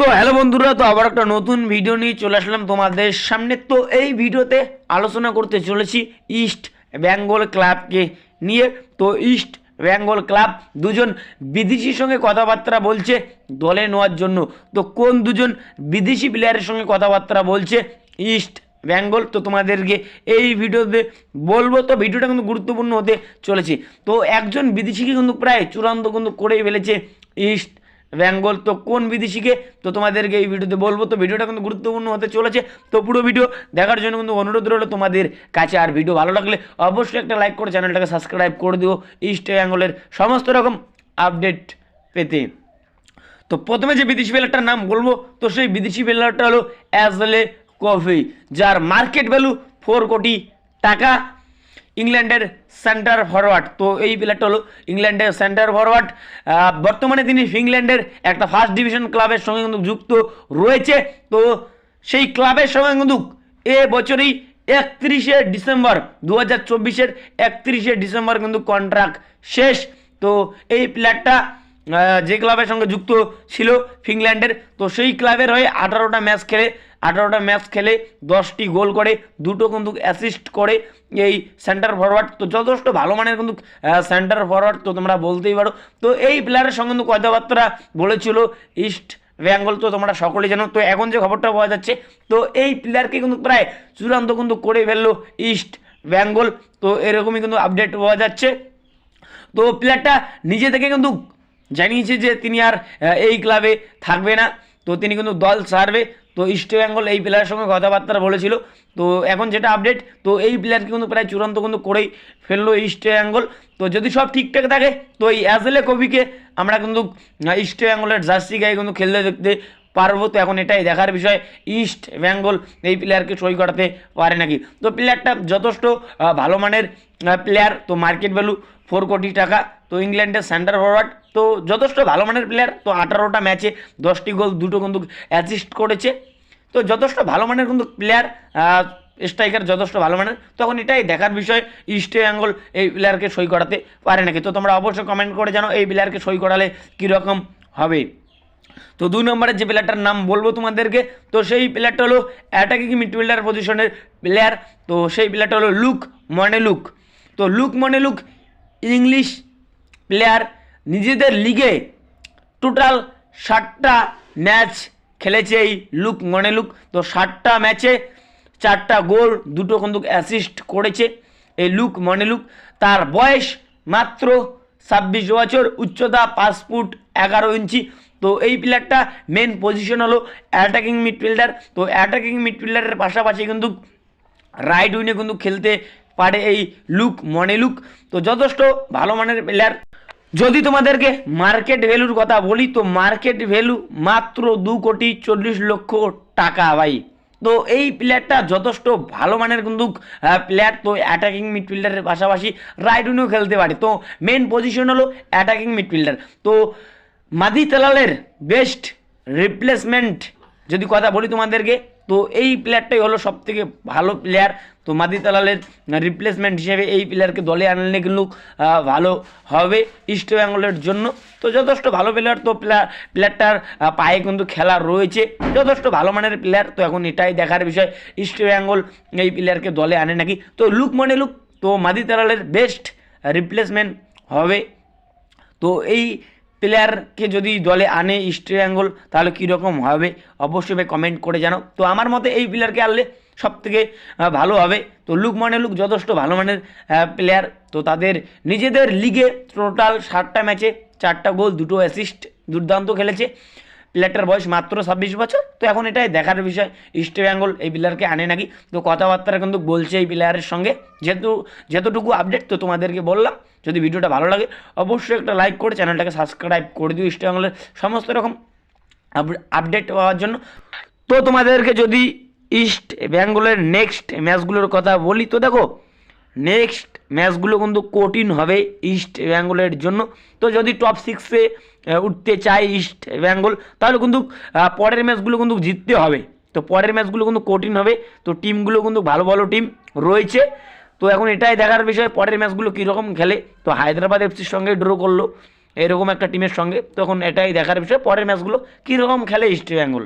তো হ্যালো বন্ধুরা, তো আবার একটা নতুন ভিডিও নিয়ে চলে আসলাম তোমাদের সামনে। তো এই ভিডিওতে আলোচনা করতে চলেছি ইস্ট বেঙ্গল ক্লাবকে নিয়ে। তো ইস্ট বেঙ্গল ক্লাব দুজন বিদেশির সঙ্গে কথাবার্তা বলছে দলে নেওয়ার জন্য। তো কোন দুজন বিদেশি প্লেয়ারের সঙ্গে কথাবার্তা বলছে ইস্ট বেঙ্গল তো তোমাদেরকে এই ভিডিওতে বলব। তো ভিডিওটা কিন্তু গুরুত্বপূর্ণ হতে চলেছে। তো একজন বিদেশিকে কিন্তু প্রায় চূড়ান্ত কিন্তু করেই ফেলেছে ইস্ট বেঙ্গল তো কোন বিদেশিকে? তো তোমাদেরকে এই ভিডিওতে বলব, তো ভিডিওটা কিন্তু গুরুত্বপূর্ণ হতে চলেছে। তো পুরো ভিডিও দেখার জন্য কিন্তু অনুরোধ রইল তোমাদের কাছে। আর ভিডিও ভালো লাগলে অবশ্যই একটা লাইক করে চ্যানেলটাকে সাবস্ক্রাইব করে দিও ইস্ট বেঙ্গলের সমস্ত রকম আপডেট পেতে। তো প্রথমে যে বিদেশি প্লেয়ারটার নাম বলব, তো সেই বিদেশি প্লেয়ারটা হলো অ্যাজলে কফি, যার মার্কেট ভ্যালু ফোর কোটি টাকা। ইংল্যান্ডের সেন্টার ফরওয়ার্ড। তো এই প্লেয়ারটা হলো ইংল্যান্ডের সেন্টার ফরওয়ার্ড। বর্তমানে তিনি ইংল্যান্ডের একটা ফার্স্ট ডিভিশন ক্লাবের সঙ্গে কিন্তু যুক্ত রয়েছে। তো সেই ক্লাবের সঙ্গে কিন্তু এ বছরই একত্রিশে ডিসেম্বর দু হাজার চব্বিশের একত্রিশে ডিসেম্বর কিন্তু কন্ট্রাক্ট শেষ। তো এই প্লেয়ারটা যে ক্লাবের সঙ্গে যুক্ত ছিল ফিনল্যান্ডের, তো সেই ক্লাবের হয়ে আঠারোটা ম্যাচ খেলে, আঠারোটা ম্যাচ খেলে দশটি গোল করে, দুটো কিন্তু অ্যাসিস্ট করে এই সেন্টার ফরওয়ার্ড তো যথেষ্ট ভালো মানের কিন্তু সেন্টার ফরওয়ার্ড তো তোমরা বলতেই পারো। তো এই প্লেয়ারের সঙ্গে কিন্তু কথাবার্তা বলেছিল ইস্ট বেঙ্গল তো তোমরা সকলে জানো। তো এখন যে খবরটা পাওয়া যাচ্ছে, তো এই প্লেয়ারকে কিন্তু প্রায় চূড়ান্ত কিন্তু করে ফেলল ইস্ট বেঙ্গল তো এরকমই কিন্তু আপডেট পাওয়া যাচ্ছে। তো প্লেয়ারটা নিজে থেকে কিন্তু জানিয়েছে যে তিনি আর এই ক্লাবে থাকবে না। তো তিনি কিন্তু দল ছাড়বে। তো ইস্ট বেঙ্গল এই প্লেয়ারের সঙ্গে কথাবার্তা বলেছিল। তো এখন যেটা আপডেট তো এই প্লেয়ারকে কিন্তু প্রায় চূড়ান্ত কিন্তু করেই ফেলল ইস্ট বেঙ্গল তো যদি সব ঠিকঠাক থাকে, তো এই অ্যাজেলে কবিকে আমরা কিন্তু ইস্ট বেঙ্গলের জার্সি গায়ে কিন্তু খেলতে দেখতে পারব। তো এখন এটাই দেখার বিষয় ইস্ট বেঙ্গল এই প্লেয়ারকে সই করাতে পারে নাকি? তো প্লেয়ারটা যথেষ্ট ভালো মানের প্লেয়ার তো মার্কেট ভ্যালু ফোর কোটি টাকা। তো ইংল্যান্ডের সেন্টার ফরওয়ার্ড তো যথেষ্ট ভালো মানের প্লেয়ার তো আঠারোটা ম্যাচে দশটি গোল দুটো কিন্তু অ্যাসিস্ট করেছে। তো যথেষ্ট ভালো মানের কিন্তু প্লেয়ার স্ট্রাইকার যথেষ্ট ভালো মানের। তখন এটাই দেখার বিষয় ইস্ট বেঙ্গল এই প্লেয়ারকে সই করাতে পারে নাকি? তো তোমরা অবশ্যই কমেন্ট করে জানো এই প্লেয়ারকে সই করালে কীরকম হবে। তো দুই নম্বরের যে প্লেয়ারটার নাম বলব তোমাদেরকে, তো সেই প্লেয়ারটা হলো অ্যাটাকিং মিডফিল্ডার পজিশনের প্লেয়ার তো সেই প্লেয়ারটা হলো লুক মনে লুক তো লুক মনে লুক ইংলিশ প্লেয়ার নিজেদের লিগে টোটাল ষাটটা ম্যাচ খেলেছে এই লুক মনেলুক তো ষাটটা ম্যাচে চারটা গোল, দুটো কিন্তু অ্যাসিস্ট করেছে। এই লুক মনেলুক তার বয়স মাত্র ছাব্বিশ বছর, উচ্চতা পাঁচ ফুট এগারো ইঞ্চি। তো এই প্লেয়ারটা মেন পজিশন হলো অ্যাটাকিং মিডফিল্ডার তো অ্যাটাকিং মিডফিল্ডারের পাশাপাশি কিন্তু রাইট উইনে কিন্তু খেলতে পারে এই লুক, মনে লুক। তো যথেষ্ট ভালো মানের প্লেয়ার যদি তোমাদেরকে মার্কেট ভ্যালুর কথা বলি, তো মার্কেট ভ্যালু মাত্র দু কোটি চল্লিশ লক্ষ টাকা ভাই। তো এই প্লেয়ারটা যথেষ্ট ভালো মানের কিন্তু প্লেয়ার তো অ্যাটাকিং মিডফিল্ডারের পাশাপাশি রাইট উইনেও খেলতে পারে। তো মেন পজিশন হলো অ্যাটাকিং মিডফিল্ডার তো মাদি তেলালের বেস্ট রিপ্লেসমেন্ট যদি কথা বলি তোমাদেরকে, তো এই প্লেয়ারটাই হলো সব থেকে ভালো প্লেয়ার তো মাদি তালালের রিপ্লেসমেন্ট হিসেবে এই প্লেয়ারকে দলে আনলে কিন্তু ভালো হবে ইস্ট বেঙ্গলের জন্য। তো যথেষ্ট ভালো প্লেয়ার তো প্লেয়ার প্লেয়ারটার পায়ে কিন্তু খেলা রয়েছে। যথেষ্ট ভালো মানের প্লেয়ার তো এখন এটাই দেখার বিষয়। ইস্ট বেঙ্গল এই প্লেয়ারকে দলে আনে নাকি? তো লুক মানে লুক তো মাদি তালালের বেস্ট রিপ্লেসমেন্ট হবে। তো এই প্লেয়ারকে যদি দলে আনে ইস্ট বেঙ্গল তাহলে কীরকম হবে? অবশ্যই কমেন্ট করে জানো তো আমার মতে এই প্লেয়ারকে আনলে সব থেকে ভালো হবে। তো লুক মানে লুক যথেষ্ট ভালো মানের প্লেয়ার তো তাদের নিজেদের লিগে টোটাল ষাটটা ম্যাচে চারটা গোল, দুটো অ্যাসিস্ট দুর্দান্ত খেলেছে। প্লেয়ারটার বয়স মাত্র ছাব্বিশ বছর। তো এখন এটাই দেখার বিষয়। ইস্ট বেঙ্গল এই প্লেয়ারকে আনে নাকি? তো কথাবার্তা কিন্তু বলছে এই প্লেয়ারের সঙ্গে। যেহেতু, যতটুকু আপডেট তো তোমাদেরকে বললাম। যদি ভিডিওটা ভালো লাগে, অবশ্যই একটা লাইক করে চ্যানেলটাকে সাবস্ক্রাইব করে দিও ইস্ট বেঙ্গলের সমস্ত রকম আপডেট পাওয়ার জন্য। তো তোমাদেরকে যদি ইস্ট বেঙ্গলের নেক্সট ম্যাচগুলোর কথা বলি তো দেখো নেক্সট ম্যাচগুলো কিন্তু কঠিন হবে ইস্ট বেঙ্গলের জন্য। তো যদি টপ সিক্সে উঠতে চায় ইস্ট বেঙ্গল তাহলে কিন্তু পরের ম্যাচগুলো কিন্তু জিততে হবে। তো পরের ম্যাচগুলো কিন্তু কঠিন হবে। তো টিমগুলো কিন্তু ভালো ভালো টিম রয়েছে। তো এখন এটাই দেখার বিষয়, পরের ম্যাচগুলো কীরকম খেলে। তো হায়দ্রাবাদ এফসির সঙ্গে ড্র করল, এরকম একটা টিমের সঙ্গে। তখন এটাই দেখার বিষয়, পরের ম্যাচগুলো কীরকম খেলে ইস্ট বেঙ্গল